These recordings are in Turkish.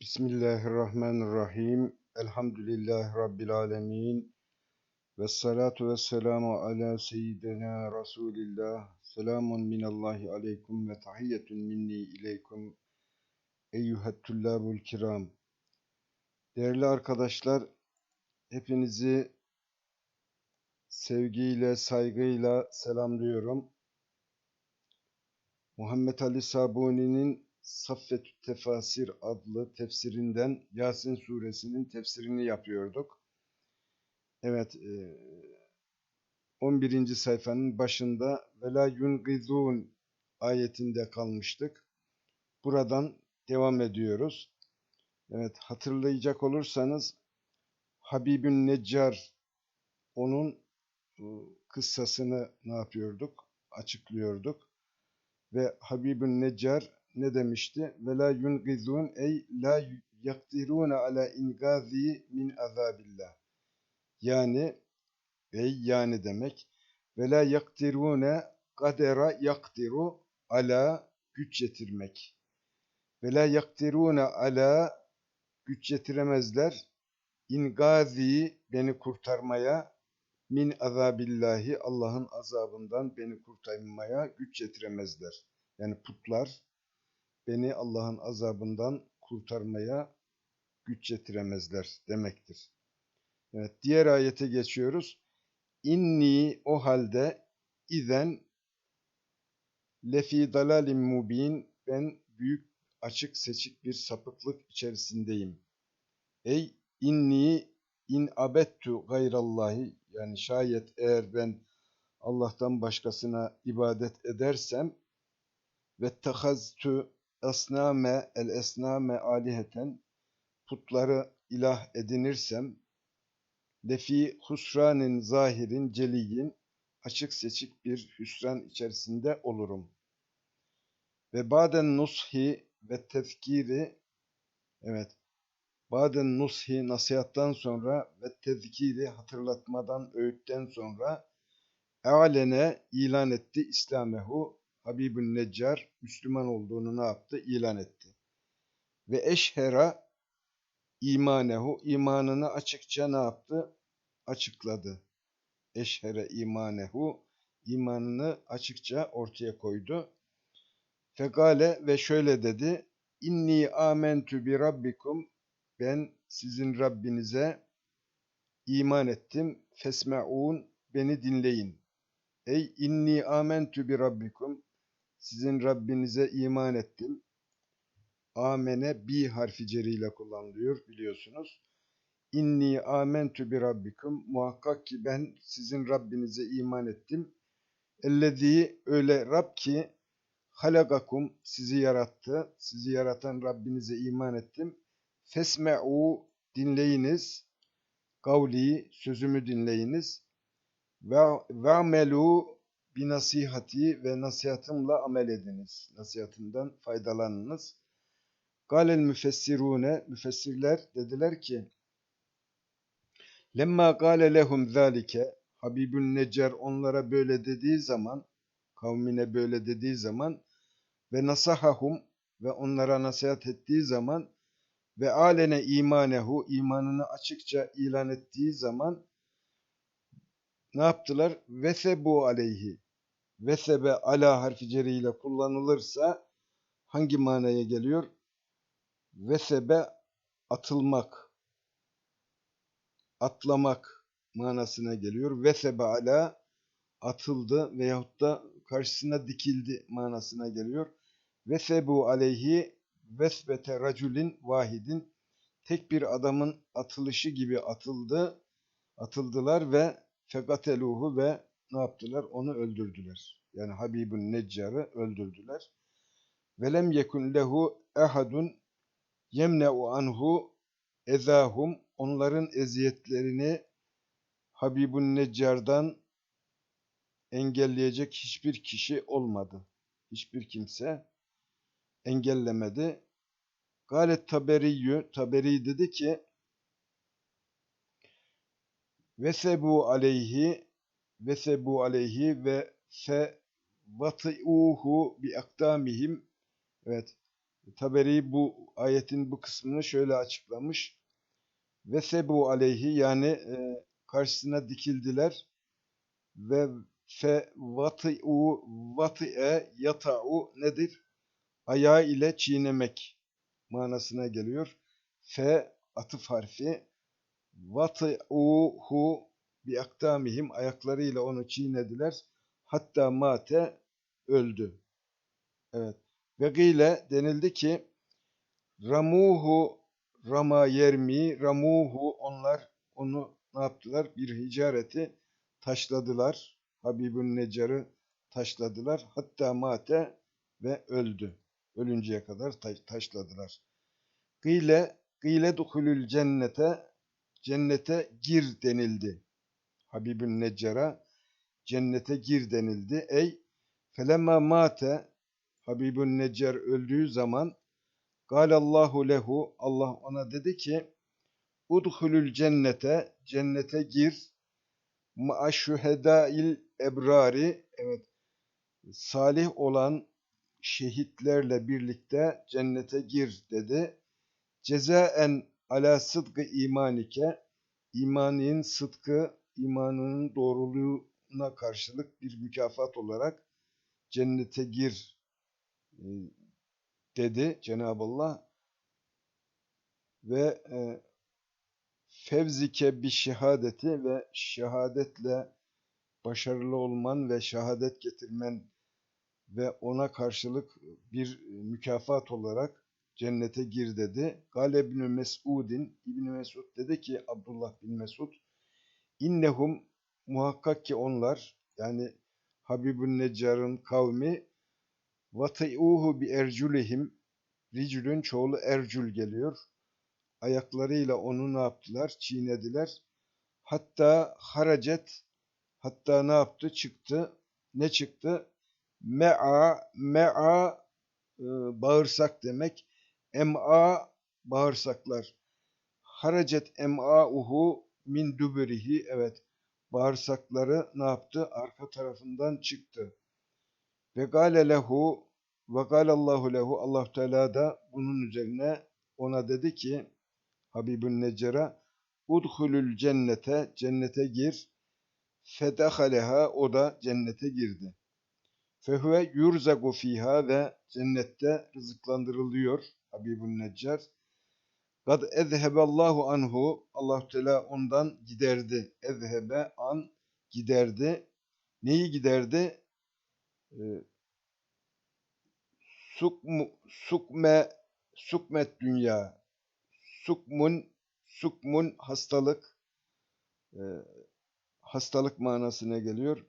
Bismillahirrahmanirrahim. Elhamdülillahi Rabbil alemin. Ve salatu ve selamu ala seyyidina Resulillah. Selamun minallahi aleykum ve tahiyyetun minni ileykum. Eyyühet tullabul kiram. Değerli arkadaşlar, hepinizi sevgiyle, saygıyla selamlıyorum. Muhammed Ali Sabuni'nin Saffetü Tefasir adlı tefsirinden Yasin suresinin tefsirini yapıyorduk. Evet, 11. sayfanın başında vela yungizun ayetinde kalmıştık. Buradan devam ediyoruz. Evet, hatırlayacak olursanız Habibün Neccar onun kıssasını ne yapıyorduk? Açıklıyorduk. Ve Habibün Neccar ne demişti? Ve la yungizun ey la yakdiruna ala ingazi min azabillah. Yani ey yani demek. Ve la yakdirune kadera yakdiru ala güç yetirmek. Ve la yakdirune ala güç yetiremezler. İngazi beni kurtarmaya min azabillahi Allah'ın azabından beni kurtarmaya güç yetiremezler. Yani putlar beni Allah'ın azabından kurtarmaya güç yetiremezler demektir. Evet, diğer ayete geçiyoruz. İnni o halde izen lefi dalalim mubin ben büyük açık seçik bir sapıklık içerisindeyim. Ey inni in abettu gayrallahi yani şayet eğer ben Allah'tan başkasına ibadet edersem ve tehaztu esname el esname aliheten putları ilah edinirsem lefi husranin zahirin celiyin açık seçik bir hüsran içerisinde olurum. Ve baden nushi ve tezkiri evet baden nushi nasihattan sonra ve tezkiri hatırlatmadan öğütten sonra e'alene ilan etti İslamehu Habibün Neccar Müslüman olduğunu ne yaptı? İlan etti. Ve eşhera imanehu imanını açıkça ne yaptı? Açıkladı. Eşhere imanehu imanını açıkça ortaya koydu. Fekale ve şöyle dedi. İnni amentü bi rabbikum ben sizin Rabbinize iman ettim. Fesme'un beni dinleyin. Ey inni amentü bi rabbikum sizin Rabbinize iman ettim. Amene bi harfi ceriyle kullanılıyor biliyorsunuz. İnni amentü bi rabbikum muhakkak ki ben sizin Rabbinize iman ettim. Ellezî öyle Rab ki halagakum sizi yarattı. Sizi yaratan Rabbinize iman ettim. Fesme'u dinleyiniz. Kavli sözümü dinleyiniz. Ve amelu bir nasihati ve nasihatımla amel ediniz. Nasihatımdan faydalanınız. Galel müfessirune, müfessirler dediler ki, Lemma gale lehum zalike, Habibün Necar onlara böyle dediği zaman, kavmine böyle dediği zaman, ve nasahahum ve onlara nasihat ettiği zaman, ve alene imanehu, imanını açıkça ilan ettiği zaman, ne yaptılar? Vesebu aleyhi. Vesebe ala harfi ceriyle kullanılırsa hangi manaya geliyor? Vesebe atılmak, atlamak manasına geliyor. Vesebe ala atıldı veyahut da karşısına dikildi manasına geliyor. Vesebu aleyhi vesbete raculin vahidin tek bir adamın atılışı gibi atıldı, atıldılar ve fegateluhu ve ne yaptılar? Onu öldürdüler. Yani Habibun Neccar'ı öldürdüler. Velem yekun lehu ehadun yemne'u anhu ezahum onların eziyetlerini Habibun Neccar'dan engelleyecek hiçbir kişi olmadı. Hiçbir kimse engellemedi. Galet Taberiyyü, Taberi dedi ki Vesebu aleyhi vesebu aleyhi ve fe vati'uhu bi akdamihim evet Taberi bu ayetin bu kısmını şöyle açıklamış. Ve sebu aleyhi yani e, karşısına dikildiler ve fe vati'u vati'e yata'u nedir? Ayağı ile çiğnemek manasına geliyor. Fe atıf harfi vati'uhu bi aktamihim ayaklarıyla onu çiğnediler. Hatta mate öldü. Evet. Ve gıyle denildi ki ramuhu rama yermi ramuhu onlar onu ne yaptılar? Bir hicareti taşladılar. Habibun Necar'ı taşladılar. Hatta mate ve öldü. Ölünceye kadar ta- taşladılar. Gıyle, gıyle duhulül cennete, cennete gir denildi. Habibun Neccar'a cennete gir denildi. Ey felemma mate Habibun Neccar öldüğü zaman Galallahu lehu Allah ona dedi ki Udhulül cennete cennete gir ma'aşşühedail ebrari evet salih olan şehitlerle birlikte cennete gir dedi. Cezaen ala sıdkı imanike imanın sıdkı imanının doğruluğuna karşılık bir mükafat olarak cennete gir e, dedi Cenab-ı Allah ve e, fevzike bir şehadeti ve şehadetle başarılı olman ve şehadet getirmen ve ona karşılık bir mükafat olarak cennete gir dedi. Gale ibn Mes'udin İbn Mesud dedi ki Abdullah bin Mesud innehum muhakkak ki onlar yani Habibun Neccar'ın kavmi vati'uhu bi erculihim ricülün çoğulu ercül geliyor. Ayaklarıyla onu ne yaptılar? Çiğnediler. Hatta haracet hatta ne yaptı? Çıktı. Ne çıktı? Me'a me'a e, bağırsak demek. Em'a bağırsaklar. Haracet em'a'uhu min düberihi evet bağırsakları ne yaptı? Arka tarafından çıktı. Ve gale lehu ve galallahu lehu Allah Teala da bunun üzerine ona dedi ki Habibun Neccar'a udhulül cennete cennete gir fedahaleha o da cennete girdi. Fehuve yurzagu fiha ve cennette rızıklandırılıyor Habibun Neccar. Kad ezheballahu anhu Allah Teala ondan giderdi. Ezhebe an giderdi. Neyi giderdi? Ee, sukmu, sukme sukmet dünya. Sukmun sukmun hastalık e, hastalık manasına geliyor.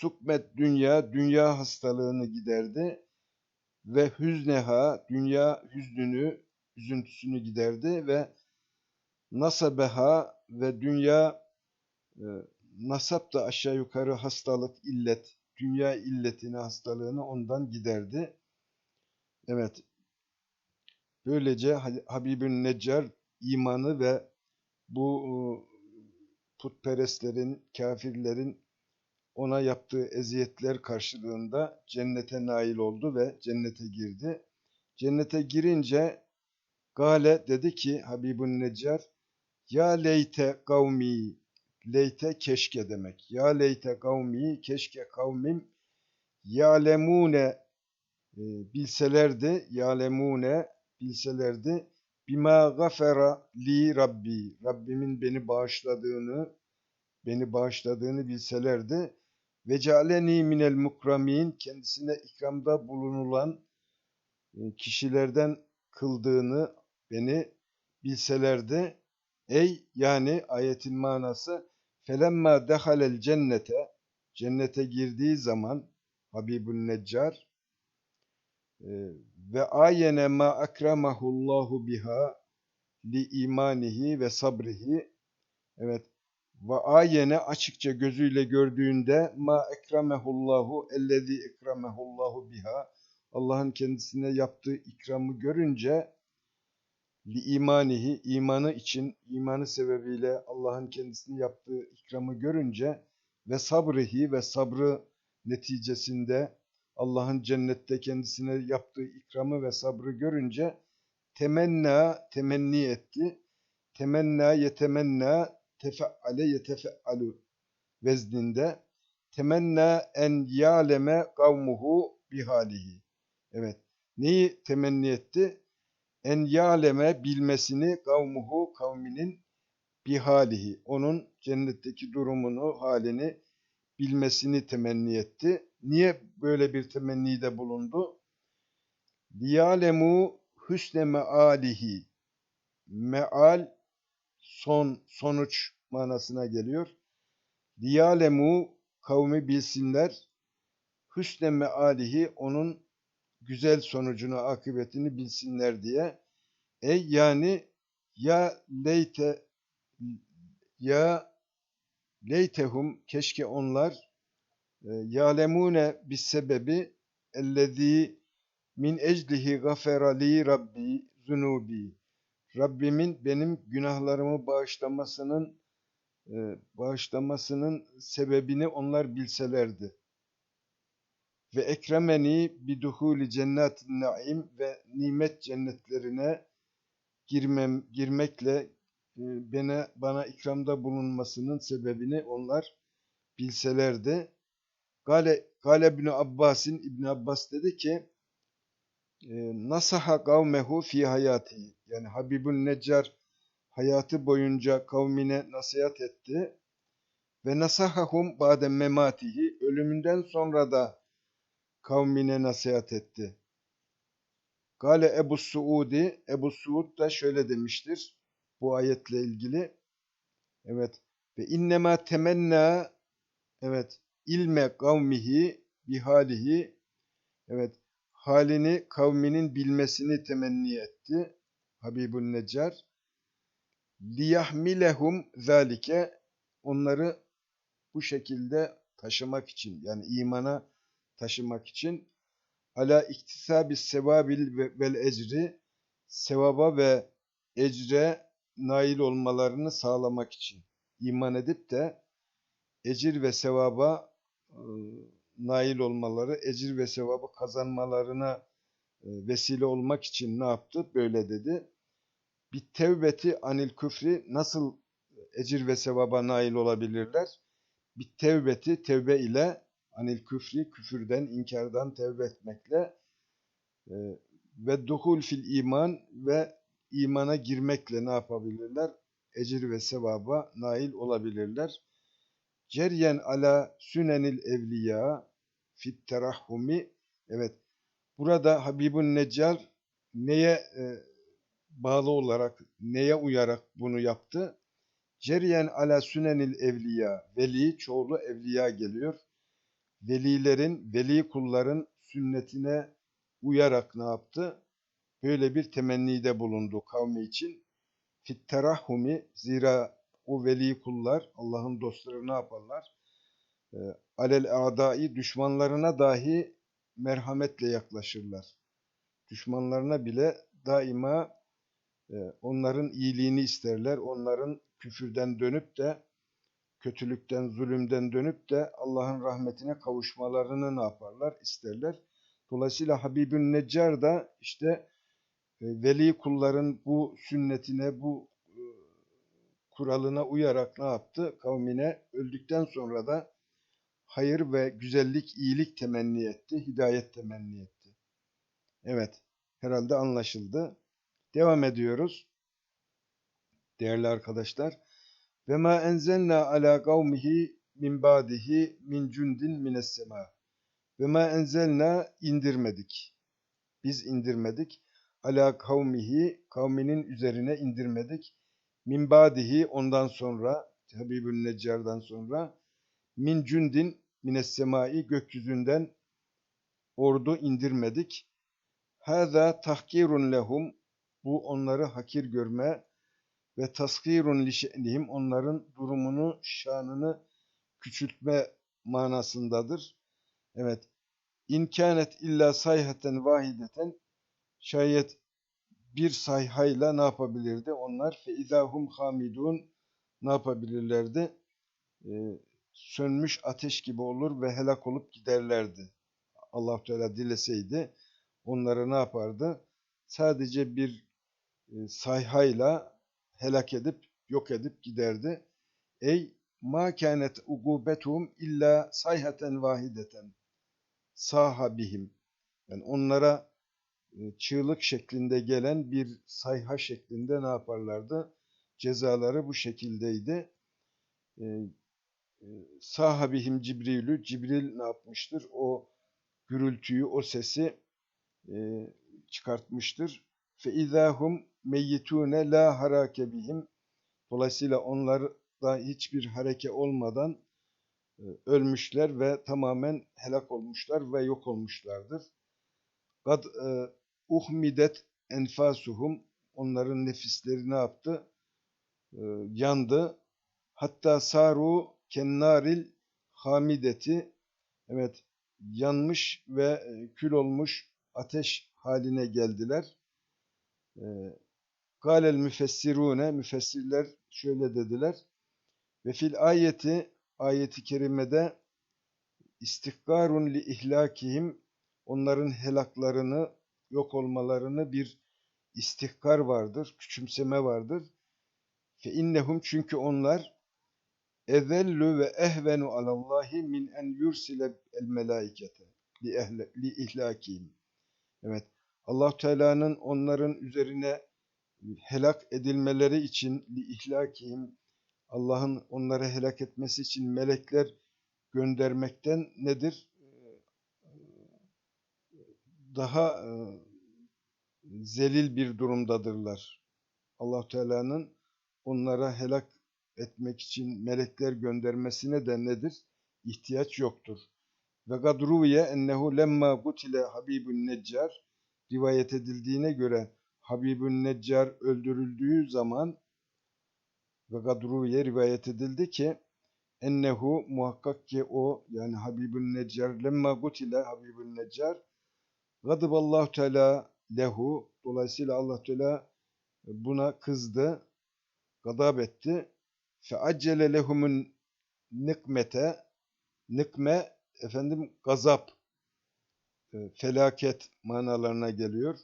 Sukmet dünya dünya hastalığını giderdi ve hüzneha dünya hüznünü üzüntüsünü giderdi ve nasabeha ve dünya e, nasap da aşağı yukarı hastalık, illet, dünya illetini, hastalığını ondan giderdi. Evet. Böylece Habibün Neccar imanı ve bu e, putperestlerin, kafirlerin ona yaptığı eziyetler karşılığında cennete nail oldu ve cennete girdi. Cennete girince Gale dedi ki Habibun Neccar Ya leyte kavmi Leyte keşke demek. Ya leyte kavmi keşke kavmim yalemune e, bilselerdi yalemune bilselerdi bima gafera li rabbi Rabbimin beni bağışladığını beni bağışladığını bilselerdi ve cealeni minel mukramin kendisine ikramda bulunulan e, kişilerden kıldığını beni bilselerdi. Ey yani ayetin manası felemma dehalel cennete cennete girdiği zaman Habibun Neccar e, ve ayene ma akramahullahu biha li imanihi ve sabrihi evet ve ayene açıkça gözüyle gördüğünde ma ekramehullahu ellezî ekramehullahu biha Allah'ın kendisine yaptığı ikramı görünce li imanihi imanı için imanı sebebiyle Allah'ın kendisine yaptığı ikramı görünce ve sabrihi ve sabrı neticesinde Allah'ın cennette kendisine yaptığı ikramı ve sabrı görünce temenna temenni etti. Temenna yetemenna tefeale yetefealu vezninde. Temenna en ya'leme kavmuhu bihalihi. Evet. Neyi temenni etti? En ya'leme bilmesini kavmuhu kavminin bihalihi. Onun cennetteki durumunu, halini bilmesini temenni etti. Niye böyle bir temennide bulundu? Liyalemu hüsne mealihi. Meal son, sonuç manasına geliyor. Liyalemu kavmi bilsinler. Hüsne mealihi onun güzel sonucunu, akıbetini bilsinler diye. Ey yani ya leyte ya leytehum keşke onlar e, yalemune bis sebebi ellezî min eclihi gafera li rabbi zunubi Rabbimin benim günahlarımı bağışlamasının e, bağışlamasının sebebini onlar bilselerdi. Ve ekremeni biduhuli cennetin naim ve nimet cennetlerine girmem girmekle e, bana bana ikramda bulunmasının sebebini onlar bilselerdi. Gale Gale İbn Abbas'in İbn Abbas dedi ki e, nasaha kavmehu fi hayati yani Habibun Neccar hayatı boyunca kavmine nasihat etti ve nasahahum ba'de mematihi ölümünden sonra da kavmine nasihat etti. Gale Ebu Suudi, Ebu Suud da şöyle demiştir bu ayetle ilgili. Evet. Ve innema temenna evet ilme kavmihi bihalihi evet halini kavminin bilmesini temenni etti Habibun Neccar. Liyahmilehum zalike onları bu şekilde taşımak için yani imana taşımak için ala iktisabi sevabil ve- vel ecri sevaba ve ecre nail olmalarını sağlamak için iman edip de ecir ve sevaba e, nail olmaları, ecir ve sevabı kazanmalarına e, vesile olmak için ne yaptı? Böyle dedi. Bir tevbeti anil küfri nasıl ecir ve sevaba nail olabilirler? Bir tevbeti tevbe ile anil küfri küfürden, inkardan tevbe etmekle e, ve duhul fil iman ve imana girmekle ne yapabilirler? Ecir ve sevaba nail olabilirler. Ceryen ala sünenil evliya fit terahhumi evet burada Habibun Neccar neye e, bağlı olarak neye uyarak bunu yaptı? Ceryen ala sünenil evliya veli çoğulu evliya geliyor. Velilerin, veli kulların sünnetine uyarak ne yaptı? Böyle bir temennide bulundu kavmi için. Fit terahhumi zira o veli kullar Allah'ın dostları ne yaparlar? E, alel adai düşmanlarına dahi merhametle yaklaşırlar. Düşmanlarına bile daima e, onların iyiliğini isterler. Onların küfürden dönüp de kötülükten, zulümden dönüp de Allah'ın rahmetine kavuşmalarını ne yaparlar? isterler. Dolayısıyla Habibün Neccar da işte e, veli kulların bu sünnetine, bu e, kuralına uyarak ne yaptı? Kavmine öldükten sonra da hayır ve güzellik, iyilik temenni etti, hidayet temenni etti. Evet, herhalde anlaşıldı. Devam ediyoruz. Değerli arkadaşlar. Ve ma enzelna ala kavmihi min ba'dihi min cundin mines sema. Ve ma enzelna indirmedik. Biz indirmedik. Ala kavmihi kavminin üzerine indirmedik. Min ba'dihi ondan sonra Habibün Neccar'dan sonra min cundin mines semai gökyüzünden ordu indirmedik. Hâzâ tahkirun lehum bu onları hakir görme ve taskirun li şe'nihim onların durumunu, şanını küçültme manasındadır. Evet. İmkanet illa sayhaten vahideten şayet bir sayhayla ne yapabilirdi? Onlar fe izahum hamidun ne yapabilirlerdi? Ee, sönmüş ateş gibi olur ve helak olup giderlerdi. Allah Teala dileseydi onları ne yapardı? Sadece bir e, sayhayla helak edip yok edip giderdi. Ey ma kânet ugubetuhum illa sayhaten vahideten sahabihim. Yani onlara e, çığlık şeklinde gelen bir sayha şeklinde ne yaparlardı? Cezaları bu şekildeydi. E, e, sahabihim Cibrilü, Cibril ne yapmıştır? O gürültüyü, o sesi çıkartmıştır. Fe izahum meyyitune la harake bihim. Dolayısıyla onlar da hiçbir hareke olmadan e, ölmüşler ve tamamen helak olmuşlar ve yok olmuşlardır. Kad e, uhmidet enfasuhum onların nefisleri ne yaptı? E, yandı. Hatta saru kennaril hamideti evet yanmış ve kül olmuş ateş haline geldiler. Galel müfessirune müfessirler şöyle dediler. Ve fil ayeti ayeti kerimede istihkarun li ihlakihim onların helaklarını yok olmalarını bir istihkar vardır, küçümseme vardır. Fe innehum çünkü onlar ezellu ve ehvenu alallahi min en yursile el melaikete li, ehle, li ihlakihim. Evet. Allah Teala'nın onların üzerine helak edilmeleri için li ihlakihim Allah'ın onları helak etmesi için melekler göndermekten nedir? Daha e, zelil bir durumdadırlar. Allah Teala'nın onlara helak etmek için melekler göndermesine de nedir? İhtiyaç yoktur. Ve gadruye ennehu lemma gutile Habibun Neccar rivayet edildiğine göre Habibun Neccar öldürüldüğü zaman ve gadruye rivayet edildi ki ennehu muhakkak ki o yani Habibun Neccar lemma gutile Habibun Neccar gadiballahu teala lehu dolayısıyla Allah Teala buna kızdı gadab etti fe accele lehumun nikmete nikme efendim gazap e, felaket manalarına geliyor.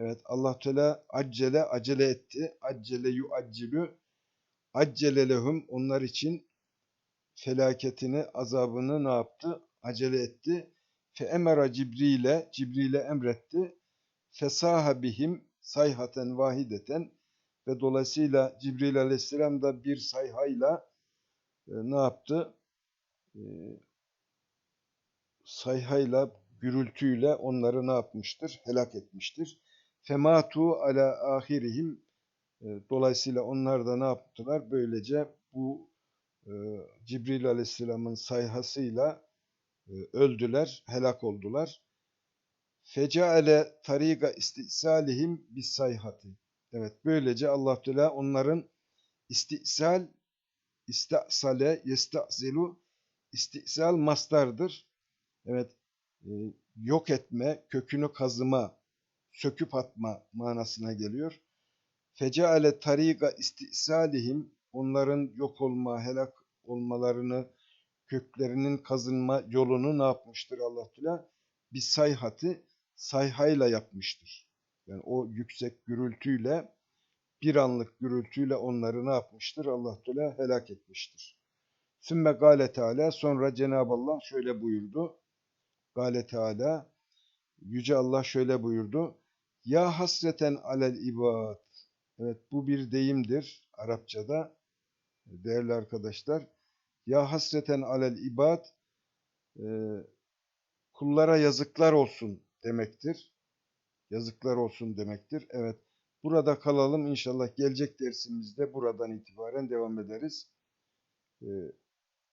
Evet Allah Teala accele acele etti. Accele yuaccilü accele lehum onlar için felaketini, azabını ne yaptı? Acele etti. Fe emera Cibril'e, Cibril'e emretti. Fesaha bihim sayhaten vahideten ve dolayısıyla Cibril aleyhisselam da bir sayhayla e, ne yaptı? E, sayhayla, gürültüyle onları ne yapmıştır? Helak etmiştir. Fematu ala ahirihim e, dolayısıyla onlar da ne yaptılar? Böylece bu e, Cibril aleyhisselamın sayhasıyla e, öldüler, helak oldular. Fecaale tariga istisalihim bis sayhati. Evet böylece Allah Teala onların istisal istasale yestasilu istisal mastardır. Evet e, yok etme, kökünü kazıma, söküp atma manasına geliyor. Fecaale tariga istisalihim onların yok olma, helak olmalarını, köklerinin kazınma yolunu ne yapmıştır Allah Teala? Bir sayhati sayhayla yapmıştır. Yani o yüksek gürültüyle bir anlık gürültüyle onları ne yapmıştır? Allah Teala helak etmiştir. Sümme gale Teala sonra Cenab-ı Allah şöyle buyurdu. Gale Teala Yüce Allah şöyle buyurdu. Ya hasreten alel ibad. Evet bu bir deyimdir Arapçada. Değerli arkadaşlar. Ya hasreten alel ibad e, kullara yazıklar olsun demektir. Yazıklar olsun demektir. Evet. Burada kalalım. İnşallah gelecek dersimizde buradan itibaren devam ederiz. Ee,